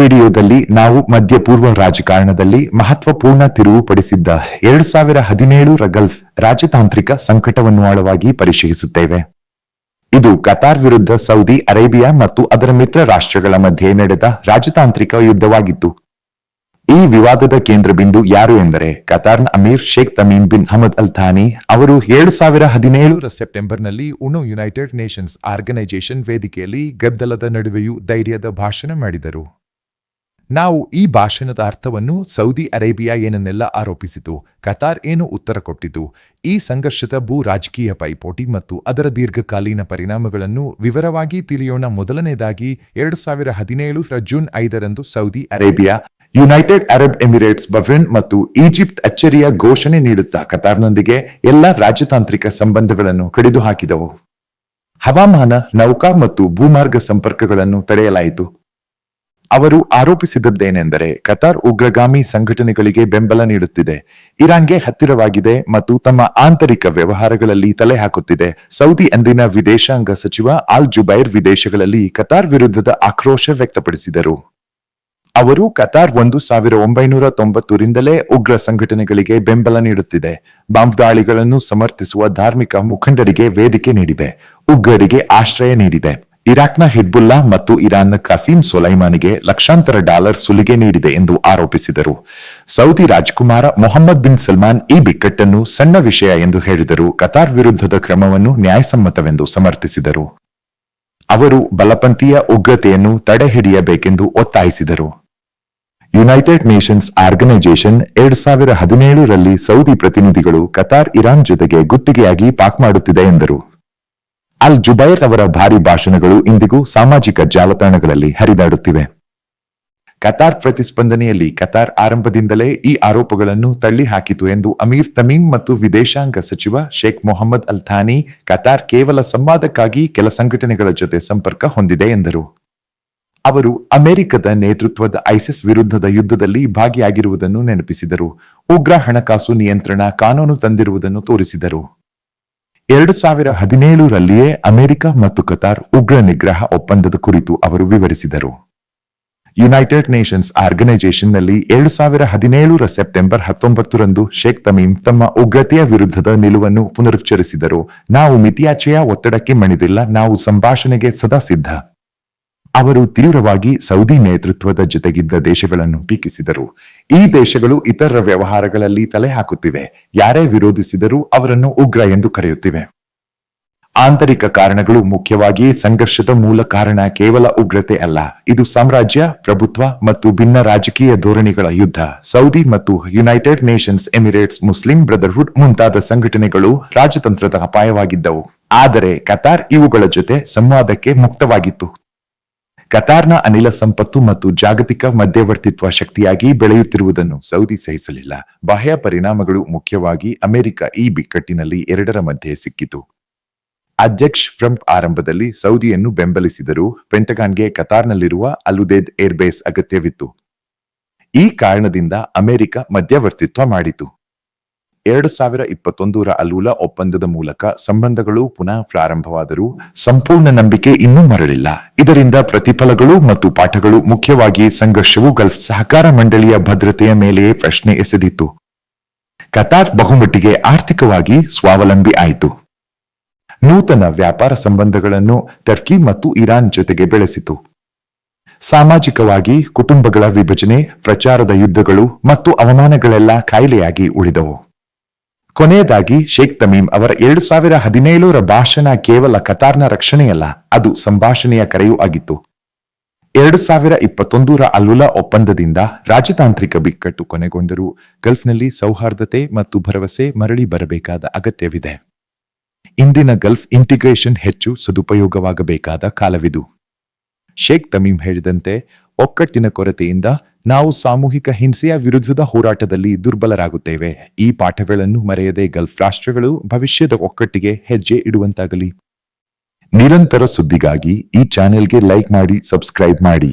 ವಿಡಿಯೋದಲ್ಲಿ ನಾವು ಮಧ್ಯಪೂರ್ವ ರಾಜಕಾರಣದಲ್ಲಿ ಮಹತ್ವಪೂರ್ಣ ತಿರುವು ಪಡಿಸಿದ್ದ ಎರಡು ಸಾವಿರ ಹದಿನೇಳು ಗಲ್ಫ್ ರಾಜತಾಂತ್ರಿಕ ಸಂಕಟವನ್ನು ಆಳವಾಗಿ ಪರಿಶೀಲಿಸುತ್ತೇವೆ. ಇದು ಕತಾರ್ ವಿರುದ್ಧ ಸೌದಿ ಅರೇಬಿಯಾ ಮತ್ತು ಅದರ ಮಿತ್ರ ರಾಷ್ಟ್ರಗಳ ಮಧ್ಯೆ ನಡೆದ ರಾಜತಾಂತ್ರಿಕ ಯುದ್ಧವಾಗಿತ್ತು. ಈ ವಿವಾದದ ಕೇಂದ್ರ ಬಿಂದು ಯಾರು ಎಂದರೆ ಕತಾರ್ನ Emir Sheikh Tamim bin Ahmad Al Thani ಅವರು ಎರಡು ಸಾವಿರ ಹದಿನೇಳರ ಸೆಪ್ಟೆಂಬರ್ನಲ್ಲಿ ಉಣು ಯುನೈಟೆಡ್ ನೇಷನ್ಸ್ ಆರ್ಗನೈಸೇಷನ್ ವೇದಿಕೆಯಲ್ಲಿ ಗದ್ದಲದ ನಡುವೆಯೂ ಧೈರ್ಯದ ಭಾಷಣ ಮಾಡಿದರು. ನಾವು ಈ ಭಾಷಣದ ಅರ್ಥವನ್ನು ಸೌದಿ ಅರೇಬಿಯಾ ಏನನ್ನೆಲ್ಲ ಆರೋಪಿಸಿತು, ಕತಾರ್ ಏನು ಉತ್ತರ ಕೊಟ್ಟಿತು, ಈ ಸಂಘರ್ಷದ ಭೂ ರಾಜಕೀಯ ಪೈಪೋಟಿ ಮತ್ತು ಅದರ ದೀರ್ಘಕಾಲೀನ ಪರಿಣಾಮಗಳನ್ನು ವಿವರವಾಗಿ ತಿಳಿಯೋಣ. ಮೊದಲನೇದಾಗಿ, ಎರಡು ಸಾವಿರ ಹದಿನೇಳು ಜೂನ್ ಐದರಂದು Saudi Arabia, United Arab Emirates Bahrain ಮತ್ತು ಈಜಿಪ್ಟ್ ಅಚ್ಚರಿಯ ಘೋಷಣೆ ನೀಡುತ್ತಾ ಕತಾರ್ನೊಂದಿಗೆ ಎಲ್ಲ ರಾಜತಾಂತ್ರಿಕ ಸಂಬಂಧಗಳನ್ನು ಕಡಿದು ಹಾಕಿದವು ಹವಾಮಾನ, ನೌಕಾ ಮತ್ತು ಭೂಮಾರ್ಗ ಸಂಪರ್ಕಗಳನ್ನು ತಡೆಯಲಾಯಿತು. ಅವರು ಆರೋಪಿಸಿದದ್ದೇನೆಂದರೆ ಕತಾರ್ ಉಗ್ರಗಾಮಿ ಸಂಘಟನೆಗಳಿಗೆ ಬೆಂಬಲ ನೀಡುತ್ತಿದೆ. ಇರಾನ್ಗೆ ಹತ್ತಿರವಾಗಿದೆ ಮತ್ತು ತಮ್ಮ ಆಂತರಿಕ ವ್ಯವಹಾರಗಳಲ್ಲಿ ತಲೆ ಹಾಕುತ್ತಿದೆ. ಸೌದಿ ಅಂದಿನ ವಿದೇಶಾಂಗ ಸಚಿವ ಆಲ್ ಜುಬೈರ್ ವಿದೇಶಗಳಲ್ಲಿ ಕತಾರ್ ವಿರುದ್ಧದ ಆಕ್ರೋಶ ವ್ಯಕ್ತಪಡಿಸಿದರು. ಅವರು ಕತಾರ್ ಒಂದು ಸಾವಿರ ಒಂಬೈನೂರ ತೊಂಬತ್ತರಿಂದಲೇ ಉಗ್ರ ಸಂಘಟನೆಗಳಿಗೆ ಬೆಂಬಲ ನೀಡುತ್ತಿದೆ. ಬಾಂಬ್ ದಾಳಿಗಳನ್ನು ಸಮರ್ಥಿಸುವ ಧಾರ್ಮಿಕ ಮುಖಂಡರಿಗೆ ವೇದಿಕೆ ನೀಡಿದೆ. ಉಗ್ರರಿಗೆ ಆಶ್ರಯ ನೀಡಿದೆ. ಇರಾಕ್ನ ಹಿಜ್ಬುಲ್ಲಾ ಮತ್ತು ಇರಾನ್ನ ಕಸೀಂ ಸೊಲೈಮಾನಿಗೆ ಲಕ್ಷಾಂತರ ಡಾಲರ್ ಸುಲಿಗೆ ನೀಡಿದೆ ಎಂದು ಆರೋಪಿಸಿದರು. ಸೌದಿ ರಾಜಕುಮಾರ ಮೊಹಮ್ಮದ್ ಬಿನ್ ಸಲ್ಮಾನ್ ಈ ಬಿಕ್ಕಟ್ಟನ್ನು ಸಣ್ಣ ವಿಷಯ ಎಂದು ಹೇಳಿದರು ಕತಾರ್ ವಿರುದ್ಧದ ಕ್ರಮವನ್ನು ನ್ಯಾಯಸಮ್ಮತವೆಂದು ಸಮರ್ಥಿಸಿದರು. ಅವರು ಬಲಪಂಥೀಯ ಉಗ್ರತೆಯನ್ನು ತಡೆಹಿಡಿಯಬೇಕೆಂದು ಒತ್ತಾಯಿಸಿದರು. ಯುನೈಟೆಡ್ ನೇಷನ್ಸ್ ಆರ್ಗನೈಸೇಷನ್ ಎರಡ್ ಸಾವಿರ ಹದಿನೇಳರಲ್ಲಿ ಸೌದಿ ಪ್ರತಿನಿಧಿಗಳು ಕತಾರ್ ಇರಾನ್ ಜೊತೆಗೆ ಗುತ್ತಿಗೆಯಾಗಿ ಪಾಕ್ ಮಾಡುತ್ತಿದೆ ಎಂದರು. ಅಲ್ ಜುಬೈರ್ ಅವರ ಭಾರಿ ಭಾಷಣಗಳು ಇಂದಿಗೂ ಸಾಮಾಜಿಕ ಜಾಲತಾಣಗಳಲ್ಲಿ ಹರಿದಾಡುತ್ತಿವೆ. ಕತಾರ್ ಪ್ರತಿಸ್ಪಂದನೆಯಲ್ಲಿ ಕತಾರ್ ಆರಂಭದಿಂದಲೇ ಈ ಆರೋಪಗಳನ್ನು ತಳ್ಳಿ ಹಾಕಿತು ಎಂದು ಅಮೀರ್ ತಮೀಮ್ ಮತ್ತು ವಿದೇಶಾಂಗ ಸಚಿವ Sheikh Mohammed Al Thani Qatar ಕೇವಲ ಸಂವಾದಕ್ಕಾಗಿ ಕೆಲ ಸಂಘಟನೆಗಳ ಜೊತೆ ಸಂಪರ್ಕ ಹೊಂದಿದೆ ಎಂದರು. ಅವರು ಅಮೆರಿಕದ ನೇತೃತ್ವದ ಐಸಿಸ್ ವಿರುದ್ಧದ ಯುದ್ಧದಲ್ಲಿ ಭಾಗಿಯಾಗಿರುವುದನ್ನು ನೆನಪಿಸಿದರು. ಉಗ್ರ ಹಣಕಾಸು ನಿಯಂತ್ರಣ ಕಾನೂನು ತಂದಿರುವುದನ್ನು ತೋರಿಸಿದರು. ಎರಡು ಸಾವಿರ ಹದಿನೇಳರಲ್ಲಿಯೇ ಅಮೆರಿಕ ಮತ್ತು ಕತಾರ್ ಉಗ್ರ ನಿಗ್ರಹ ಒಪ್ಪಂದದ ಕುರಿತು ಅವರು ವಿವರಿಸಿದರು. ಯುನೈಟೆಡ್ ನೇಷನ್ಸ್ ಆರ್ಗನೈಸೇಷನ್ನಲ್ಲಿ ಎರಡು ಸಾವಿರ ಹದಿನೇಳರ ಸೆಪ್ಟೆಂಬರ್ ಹತ್ತೊಂಬತ್ತರಂದು ಶೇಖ್ ತಮೀಮ್ ತಮ್ಮ ಉಗ್ರತೆಯ ವಿರುದ್ಧದ ನಿಲುವನ್ನು ಪುನರುಚ್ಚರಿಸಿದರು. ನಾವು ಮಿತಿಯಾಚೆಯ ಒತ್ತಡಕ್ಕೆ ಮಣಿದಿಲ್ಲ, ನಾವು ಸಂಭಾಷಣೆಗೆ ಸದಾ ಸಿದ್ಧ. ಅವರು ತೀವ್ರವಾಗಿ ಸೌದಿ ನೇತೃತ್ವದ ಜೊತೆಗಿದ್ದ ದೇಶಗಳನ್ನು ಟೀಕಿಸಿದರು. ಈ ದೇಶಗಳು ಇತರ ವ್ಯವಹಾರಗಳಲ್ಲಿ ತಲೆ ಹಾಕುತ್ತಿವೆ. ಯಾರೇ ವಿರೋಧಿಸಿದರೂ ಅವರನ್ನು ಉಗ್ರ ಎಂದು ಕರೆಯುತ್ತಿವೆ. ಆಂತರಿಕ ಕಾರಣಗಳು ಮುಖ್ಯವಾಗಿ ಸಂಘರ್ಷದ ಮೂಲ ಕಾರಣ ಕೇವಲ ಉಗ್ರತೆ ಅಲ್ಲ. ಇದು ಸಾಮ್ರಾಜ್ಯ, ಪ್ರಭುತ್ವ ಮತ್ತು ಭಿನ್ನ ರಾಜಕೀಯ ಧೋರಣೆಗಳ ಯುದ್ಧ. ಸೌದಿ ಮತ್ತು United Nations Emirates Muslim Brotherhood ಮುಂತಾದ ಸಂಘಟನೆಗಳು ರಾಜತಂತ್ರದ ಅಪಾಯವಾಗಿದ್ದವು. ಆದರೆ ಕತಾರ್ ಇವುಗಳ ಜೊತೆ ಸಂವಾದಕ್ಕೆ ಮುಕ್ತವಾಗಿತ್ತು. ಕತಾರ್ನ ಅನಿಲ ಸಂಪತ್ತು ಮತ್ತು ಜಾಗತಿಕ ಮಧ್ಯವರ್ತಿತ್ವ ಶಕ್ತಿಯಾಗಿ ಬೆಳೆಯುತ್ತಿರುವುದನ್ನು ಸೌದಿ ಸಹಿಸಲಿಲ್ಲ. ಬಾಹ್ಯ ಪರಿಣಾಮಗಳು ಮುಖ್ಯವಾಗಿ ಅಮೆರಿಕ ಈ ಬಿಕ್ಕಟ್ಟಿನಲ್ಲಿ ಎರಡರ ಮಧ್ಯೆ ಸಿಕ್ಕಿತು. ಅಧ್ಯಕ್ಷ ಟ್ರಂಪ್ ಆರಂಭದಲ್ಲಿ ಸೌದಿಯನ್ನು ಬೆಂಬಲಿಸಿದರೂ ಪೆಂಟಗಾನ್ಗೆ ಕತಾರ್ನಲ್ಲಿರುವ ಅಲುದೇದ್ ಏರ್ಬೇಸ್ ಅಗತ್ಯವಿತ್ತು. ಈ ಕಾರಣದಿಂದ ಅಮೆರಿಕ ಮಧ್ಯವರ್ತಿತ್ವ ಮಾಡಿತು. ಎರಡು ಸಾವಿರ ಇಪ್ಪತ್ತೊಂದರ ಅಲೂಲ ಒಪ್ಪಂದದ ಮೂಲಕ ಸಂಬಂಧಗಳು ಪುನಃ ಪ್ರಾರಂಭವಾದರೂ ಸಂಪೂರ್ಣ ನಂಬಿಕೆ ಇನ್ನೂ ಮರಳಿಲ್ಲ. ಇದರಿಂದ ಪ್ರತಿಫಲಗಳು ಮತ್ತು ಪಾಠಗಳು ಮುಖ್ಯವಾಗಿ ಸಂಘರ್ಷವು ಗಲ್ಫ್ ಸಹಕಾರ ಮಂಡಳಿಯ ಭದ್ರತೆಯ ಮೇಲೆಯೇ ಪ್ರಶ್ನೆ ಎಸೆದಿತ್ತು. ಕತಾರ್ ಬಹುಮಟ್ಟಿಗೆ ಆರ್ಥಿಕವಾಗಿ ಸ್ವಾವಲಂಬಿ ಆಯಿತು. ನೂತನ ವ್ಯಾಪಾರ ಸಂಬಂಧಗಳನ್ನು ಟರ್ಕಿ ಮತ್ತು ಇರಾನ್ ಜೊತೆಗೆ ಬೆಳೆಸಿತು. ಸಾಮಾಜಿಕವಾಗಿ ಕುಟುಂಬಗಳ ವಿಭಜನೆ, ಪ್ರಚಾರದ ಯುದ್ಧಗಳು ಮತ್ತು ಅವಮಾನಗಳೆಲ್ಲ ಕಾಯಿಲೆಯಾಗಿ ಉಳಿದವು. ಕೊನೆಯದಾಗಿ ಶೇಖ್ ತಮೀಮ್ ಅವರ ಎರಡು ಸಾವಿರ ಹದಿನೇಳರ ಭಾಷಣ ಕೇವಲ ಕತಾರ್ನ ರಕ್ಷಣೆಯಲ್ಲ, ಅದು ಸಂಭಾಷಣೆಯ ಕರೆಯೂ ಆಗಿತ್ತು. ಎರಡು ಸಾವಿರ ಇಪ್ಪತ್ತೊಂದರ ಅಲ್ಲುಲಾ ಒಪ್ಪಂದದಿಂದ ರಾಜತಾಂತ್ರಿಕ ಬಿಕ್ಕಟ್ಟು ಕೊನೆಗೊಂಡರೂ ಗಲ್ಫ್ನಲ್ಲಿ ಸೌಹಾರ್ದತೆ ಮತ್ತು ಭರವಸೆ ಮರಳಿ ಬರಬೇಕಾದ ಅಗತ್ಯವಿದೆ. ಇಂದಿನ ಗಲ್ಫ್ ಇಂಟಿಗ್ರೇಷನ್ ಹೆಚ್ಚು ಸದುಪಯೋಗವಾಗಬೇಕಾದ ಕಾಲವಿದು. ಶೇಖ್ ತಮೀಮ್ ಹೇಳಿದಂತೆ ಒಕ್ಕಟ್ಟಿನ ಕೊರತೆಯಿಂದ ನಾವು ಸಾಮೂಹಿಕ ಹಿಂಸೆಯ ವಿರುದ್ಧದ ಹೋರಾಟದಲ್ಲಿ ದುರ್ಬಲರಾಗುತ್ತೇವೆ. ಈ ಪಾಠಗಳನ್ನು ಮರೆಯದೆ ಗಲ್ಫ್ ರಾಷ್ಟ್ರಗಳು ಭವಿಷ್ಯದ ಒಕ್ಕಟ್ಟಿಗೆ ಹೆಜ್ಜೆ ಇಡುವಂತಾಗಲಿ. ನಿರಂತರ ಸುದ್ದಿಗಾಗಿ ಈ ಚಾನೆಲ್ಗೆ ಲೈಕ್ ಮಾಡಿ, ಸಬ್ಸ್ಕ್ರೈಬ್ ಮಾಡಿ.